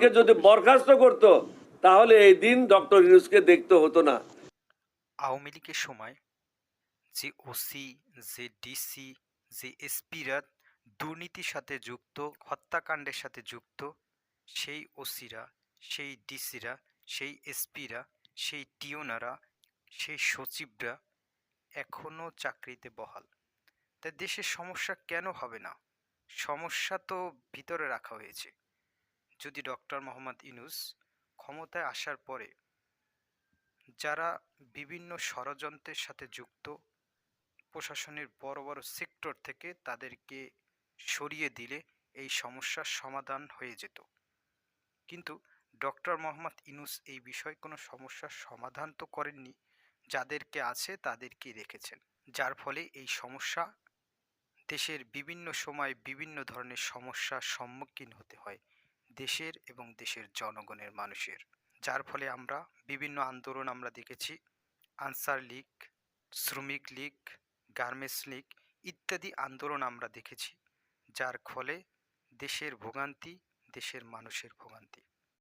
কে যদি বরখাস্ত করত, তাহলে এই দিন ডক্টর ইউনুসকে দেখতে হতো না। আওয়ামী লীগের সময় যে ওসি, যে ডিসি, যে এসপিরা দুর্নীতির সাথে যুক্ত, হত্যাকাণ্ডের সাথে যুক্ত, সেই ওসিরা সেই ডিসিরা সেই এসপিরা সেই টিওনারা সেই সচিবরা এখনও চাকরিতে বহাল। তাই দেশের সমস্যা কেন হবে না? সমস্যা তো ভিতরে রাখা হয়েছে। যদি ডক্টর মোহাম্মদ ইনুস ক্ষমতায় আসার পরে যারা বিভিন্ন ষড়যন্ত্রের সাথে যুক্ত, প্রশাসনের বড় বড় সেক্টর থেকে তাদেরকে সরিয়ে দিলে এই সমস্যার সমাধান হয়ে যেত। কিন্তু ডক্টর মোহাম্মদ ইনুস এই বিষয়ে কোনো সমস্যার সমাধান তো করেননি, যাদেরকে আছে তাদেরকেই রেখেছেন। যার ফলে এই সমস্যা দেশের বিভিন্ন সময় বিভিন্ন ধরনের সমস্যার সম্মুখীন হতে হয়। দেশের এবং দেশের জনগণের মানুষের। যার ফলে আমরা বিভিন্ন আন্দোলন আমরা দেখেছি। আনসার লীগ, শ্রমিক লীগ, গার্মেন্টস লীগ ইত্যাদি আন্দোলন আমরা দেখেছি। যার ফলে দেশের ভোগান্তি, দেশের মানুষের ভোগান্তি।